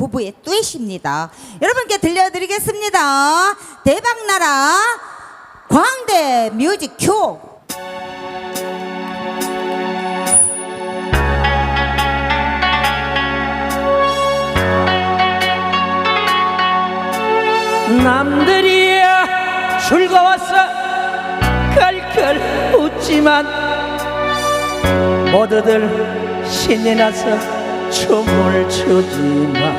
부부의 뚜엣입니다. 여러분께 들려드리겠습니다. 대박나라 광대 뮤직 큐. 남들이야 즐거워서 깔깔 웃지만 모두들 신이 나서 춤을 추지만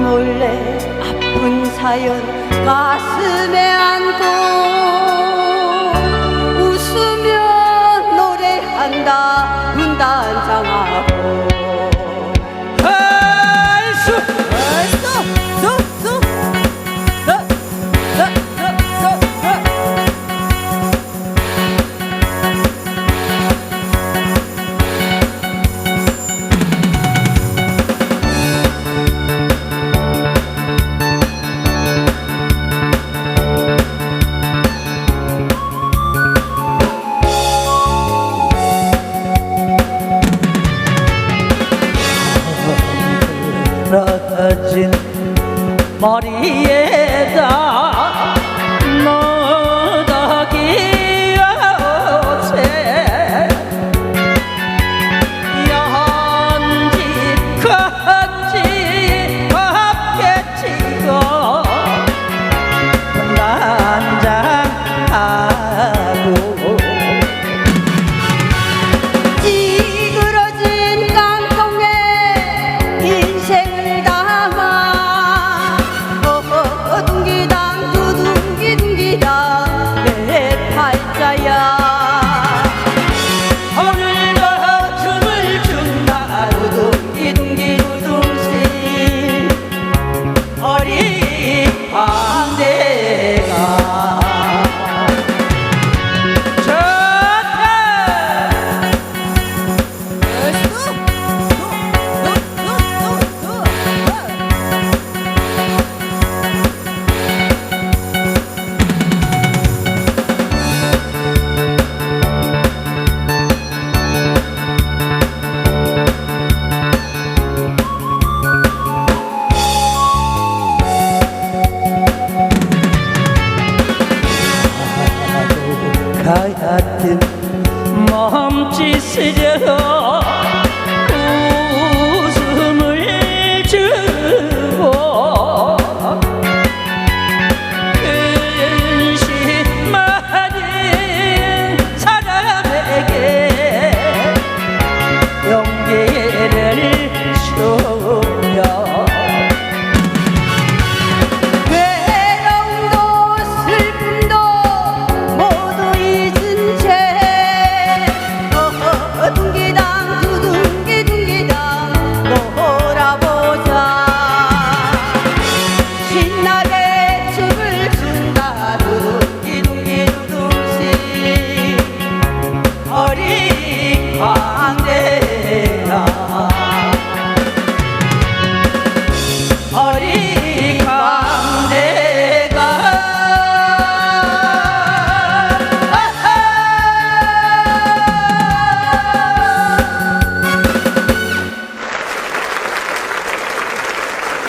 몰래 아픈 사연 가슴에 안고 머리에다 加油。 같은 몸짓으로 웃음을 주고 근심하는 사람에게 용기를 주